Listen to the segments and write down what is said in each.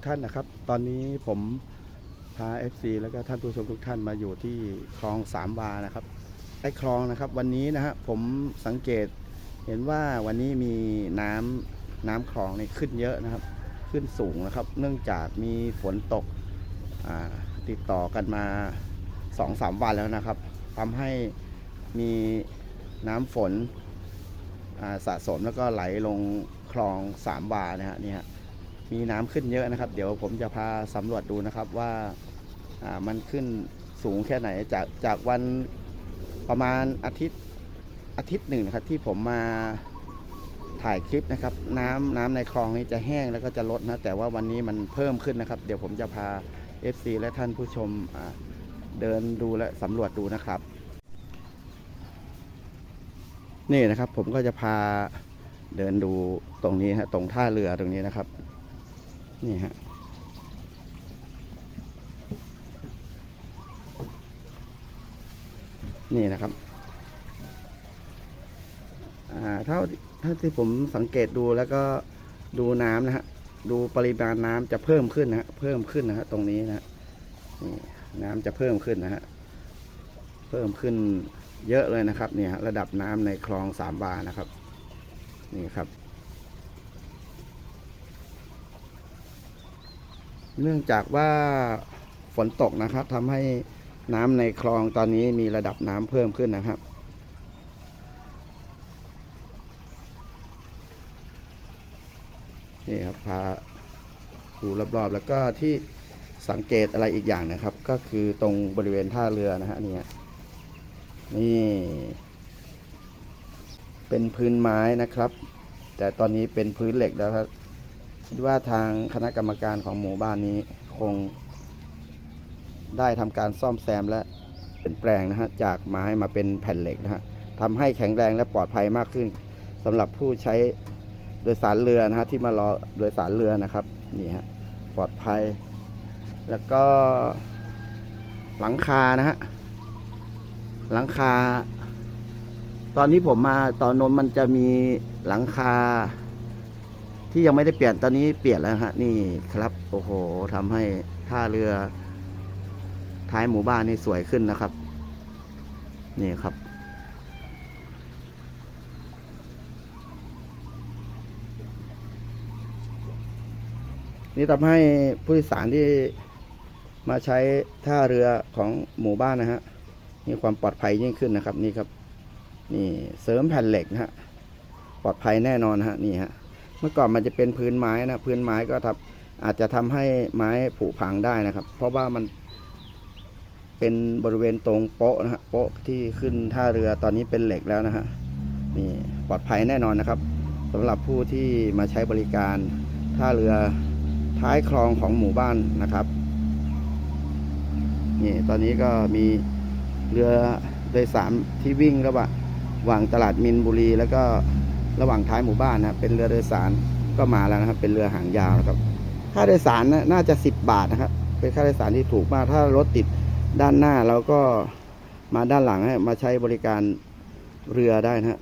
กท่านนะครับ ตอนนี้ผมพา FC แล้วก็ท่านผู้ชมทุกท่านมาอยู่ที่คลองสามวานะครับไอ้คลองนะครับ วันนี้นะฮะผมสังเกตเห็นว่าวันนี้มีน้ำน้ำคลองนี่ขึ้นเยอะนะครับ ขึ้นสูงนะครับ เนื่องจากมีฝนตกติดต่อกันมาสองสามวันแล้วนะครับทำให้มีน้ำฝนสะสมแล้วก็ไหลลงคลองสามวานะฮะนี่ฮะ มีน้ำขึ้นเยอะนะครับ เดี๋ยวผมจะพาสำรวจดูนะครับว่าอ่ามันขึ้นสูงแค่ไหนจากจากวันประมาณอาทิตย์อาทิตย์หนึ่งนะครับที่ผมมาถ่ายคลิปนะครับ น้ำน้ำในคลองนี้จะแห้งแล้วก็จะลดนะแต่ว่าวันนี้มันเพิ่มขึ้นนะครับ เดี๋ยวผมจะพา FC และท่านผู้ชมอ่าเดินดูและสำรวจดูนะครับ นี่นะครับผมก็จะพาเดินดูตรงนี้ฮะตรงท่าเรือตรงนี้นะครับ นี่ฮะนี่นะครับอ่าเท่าเท่าที่ผมสังเกตดูแล้วก็ดูน้ำนะฮะดูปริมาณน้ำจะเพิ่มขึ้นนะฮะเพิ่มขึ้นนะฮะตรงนี้นะฮะนี่น้ำจะเพิ่มขึ้นนะฮะเพิ่มขึ้นเยอะเลยนะครับเนี่ยฮะระดับน้ำในคลองสามวานะครับ นี่ครับ เนื่องจากว่าฝนตกนะครับทำให้น้ำในคลองตอนนี้มีระดับน้ำเพิ่มขึ้นนะครับ นี่ครับพาดูรอบๆ แล้วก็ที่สังเกตอะไรอีกอย่างนะครับ ก็คือตรงบริเวณท่าเรือนะฮะนี่นี่ เป็นพื้นไม้นะครับ แต่ตอนนี้เป็นพื้นเหล็กแล้วครับ คิดว่าทางคณะกรรมการของหมู่บ้านนี้คง ได้ทำการซ่อมแซมและเปลี่ยนแปลงนะฮะจากไม้มาเป็นแผ่นเหล็กนะฮะทำให้แข็งแรงและปลอดภัยมากขึ้นสำหรับผู้ใช้โดยสารเรือนะฮะที่มารอโดยสารเรือนะครับนี่ฮะปลอดภัย แล้วก็หลังคานะฮะหลังคา ตอนนี้ผมมาตอนนนมันจะมีหลังคา ที่ยังไม่ได้เปลี่ยนตอนนี้เปลี่ยนแล้วฮะนี่ครับโอ้โหทำให้ท่าเรือ ท้ายหมู่บ้านนี่สวยขึ้นนะครับ นี่ครับ นี่ทำให้ผู้โดยสารที่มาใช้ท่าเรือของหมู่บ้านนะฮะมีความปลอดภัยยิ่งขึ้นนะครับ นี่ครับ นี่เสริมแผ่นเหล็กนะฮะปลอดภัยแน่นอนฮะนี่ฮะ เมื่อก่อนมันจะเป็นพื้นไม้นะพื้นไม้ก็ทำอาจจะทำให้ไม้ผุพังได้นะครับ เพราะว่ามันเป็นบริเวณตรงโป๊ะนะฮะโป๊ะที่ขึ้นท่าเรือตอนนี้เป็นเหล็กแล้วนะฮะนี่ปลอดภัยแน่นอนนะครับสำหรับผู้ที่มาใช้บริการท่าเรือท้ายคลองของหมู่บ้านนะครับนี่ตอนนี้ก็มีเรือโดยสารที่วิ่งระหว่างระหว่างตลาดมินบุรีแล้วก็ ระหว่างท้ายหมู่บ้านนะเป็นเรือโดยสารก็มาแล้วนะครับ เป็นเรือหางยาวนะครับ ค่าโดยสารนะน่าจะสิบบาทนะครับ เป็นค่าโดยสารที่ถูกมาก ถ้ารถติดด้านหน้าเราก็มาด้านหลังให้มาใช้บริการเรือได้นะฮะ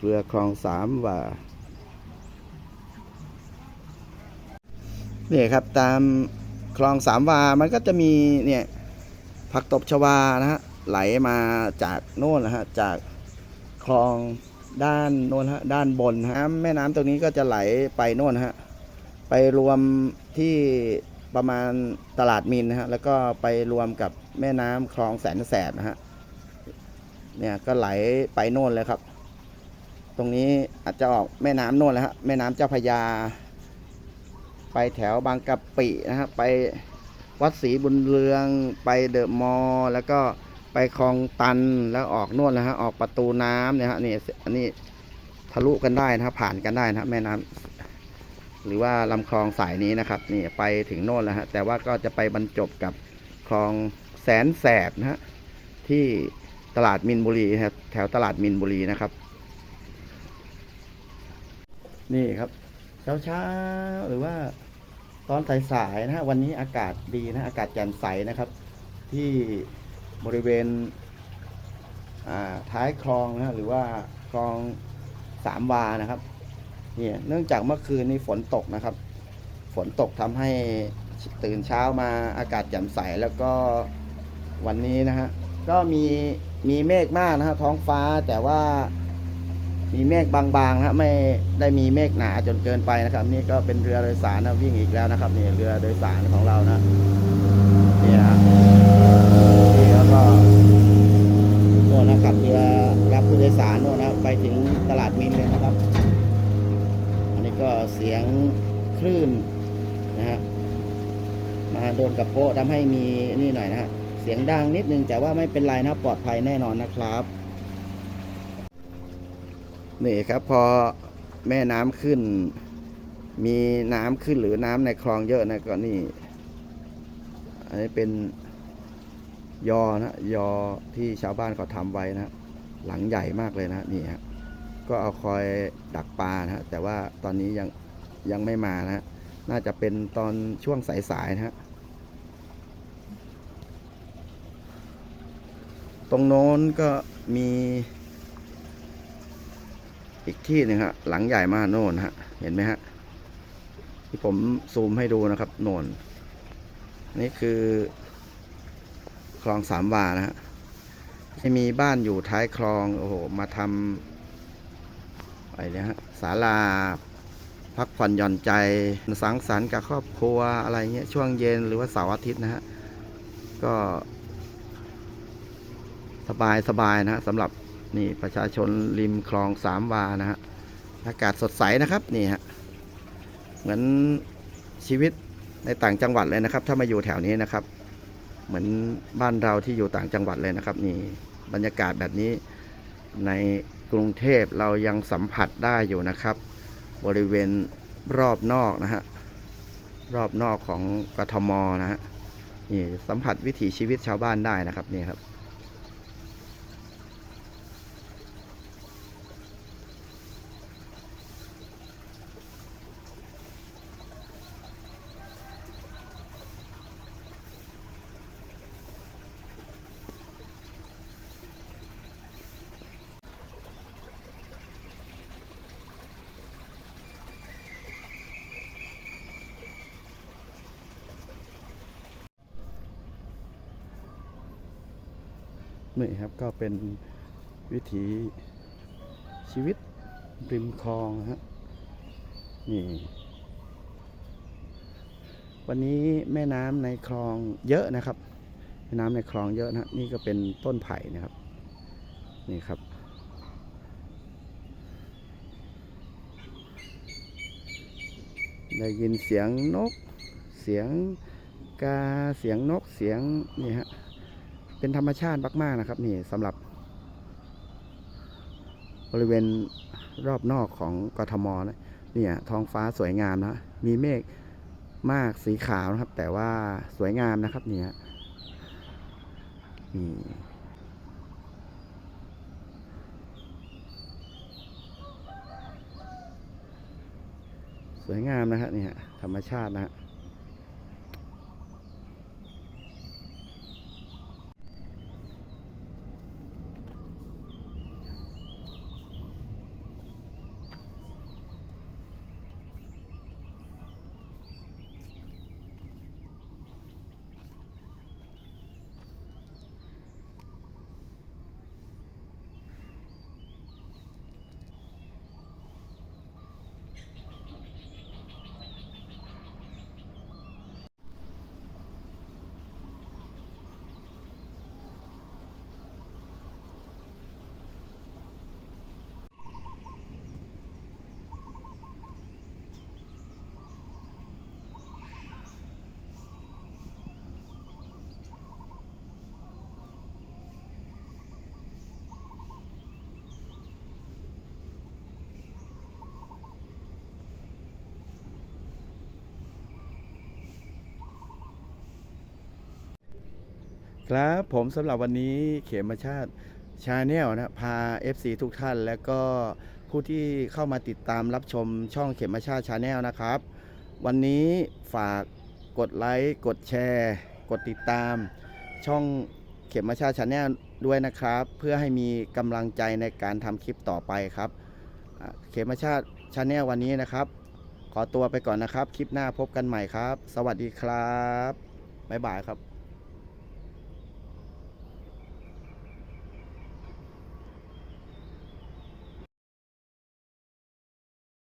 เรือคลองสามว่าเนี่ยครับตามคลองสามวา มันก็จะมีเนี่ยผักตบชวานะฮะไหลมาจากโน่นนะฮะจากคลอง ด้านโน่นฮะด้านบนฮะแม่น้ำตรงนี้ก็จะไหลไปโน่นฮะไปรวมที่ประมาณตลาดมินนะฮะแล้วก็ไปรวมกับแม่น้ำคลองแสนแสบนะฮะเนี่ยก็ไหลไปโน่นเลยครับ ตรงนี้อาจจะออกแม่น้ำโน่นแล้วฮะแม่น้ำเจ้าพยา ไปแถวบางกะปินะฮะไปวัดศรีบุญเรืองไปเดอะมอลล์แล้วก็ ไปคลองตันแล้วออกน่นนะฮะออกประตูน้ำเนี่ยฮะนี่อันนี้ทะลุกันได้นะครับผ่านกันได้นะแม่น้ำหรือว่าลำคลองสายนี้นะครับนี่ไปถึงโน่นแล้วฮะแต่ว่าก็จะไปบรรจบกับคลองแสนแสบนะฮะที่ตลาดมินบุรีครับแถวตลาดมินบุรีนะครับ นี่ครับเช้าเช้าหรือว่าตอนสายๆนะฮะวันนี้อากาศดีนะอากาศแจ่มใสนะครับ ที่ บริเวณท้ายคลองนะฮะหรือว่าคลองสามวานะครับเนี่ยเนื่องจากเมื่อคืนนี้ฝนตกนะครับ ฝนตกทำให้ตื่นเช้ามาอากาศแจ่มใสแล้วก็วันนี้นะฮะก็มีมีเมฆมากนะฮะท้องฟ้าแต่ว่ามีเมฆบางๆนะฮะไม่ได้มีเมฆหนาจนเกินไปนะครับ นี่ก็เป็นเรือโดยสารนะวิ่งอีกแล้วนะครับนี่เรือโดยสารของเรานะนี่นะฮะนี่แล้วก็โน่นนะครับเรือรับผู้โดยสารโน่นนะไปถึงตลาดมินเลยนะครับ อันนี้ก็ เสียงคลื่นนะฮะมาโดนกับโป๊ะทำให้มีนี่หน่อยนะฮะเสียงดังนิดนึงแต่ว่าไม่เป็นไรนะปลอดภัยแน่นอนนะครับนี่ครับพอแม่น้ำขึ้น มีน้ำขึ้นหรือน้ำในคลองเยอะนะก็นี่ อันนี้เป็นยอนะยอที่ชาวบ้านเขาทำไว้นะหลังใหญ่มากเลยนะนี่ฮะ ก็เอาคอยดักปลานะฮะแต่ว่าตอนนี้ยังยังไม่มานะฮะน่าจะเป็นตอนช่วงสายๆนะฮะตรงโน้นก็มีอีกที่หนึ่งฮะหลังใหญ่มากโน่นฮะเห็นไหมฮะที่ผมซูมให้ดูนะครับ โน่นนี่คือคลองสามวานะฮะจะมีบ้านอยู่ท้ายคลองโอ้โหมาทำ ไรเนี่ยฮะศาลาพักผ่อนหย่อนใจสังสรรค์กับครอบครัวอะไรเงี้ยช่วงเย็นหรือว่าเสาร์อาทิตย์นะฮะก็ สบายสบายนะฮะสำหรับนี่ประชาชนริมคลองสามวานะฮะอากาศสดใสนะครับนี่ฮะเหมือนชีวิตในต่างจังหวัดเลยนะครับ ถ้ามาอยู่แถวนี้นะครับ เหมือนบ้านเราที่อยู่ต่างจังหวัดเลยนะครับ นี่บรรยากาศแบบนี้ใน กรุงเทพเรายังสัมผัสได้อยู่นะครับ บริเวณรอบนอกนะฮะรอบนอกของกทมนะฮะนี่สัมผัสวิถีชีวิตชาวบ้านได้นะครับนี่ครับ นี่ครับก็เป็นวิถีชีวิตริมคลองนะฮะนี่ วันนี้แม่น้ำในคลองเยอะนะครับ แม่น้ำในคลองเยอะนะฮะนี่ก็เป็นต้นไผ่นะครับ นี่ครับได้ยินเสียงนก เสียงกา เสียงนก เสียงนี่ฮะ เป็นธรรมชาติมากๆนะครับ นี่สำหรับบริเวณรอบนอกของกทมนะเนี่ยท้องฟ้าสวยงามนะมีเมฆมากสีขาวนะครับ แต่ว่าสวยงามนะครับเนี่ยนี่สวยงามนะฮะเนี่ยธรรมชาตินะฮะ ครับผมสำหรับวันนี้เขมชาติชาแนลนะพา FC ทุกท่าน และก็ผู้ที่เข้ามาติดตามรับชมช่องเขมชาติชาแนลนะครับ วันนี้ฝากกดไลค์กดแชร์ กดติดตามช่องเขมชาติชาแนลด้วยนะครับ เพื่อให้มีกำลังใจในการทำคลิปต่อไปครับ เขมชาติชาแนลวันนี้นะครับ ขอตัวไปก่อนนะครับ คลิปหน้าพบกันใหม่ครับ สวัสดีครับบ๊ายบายครับ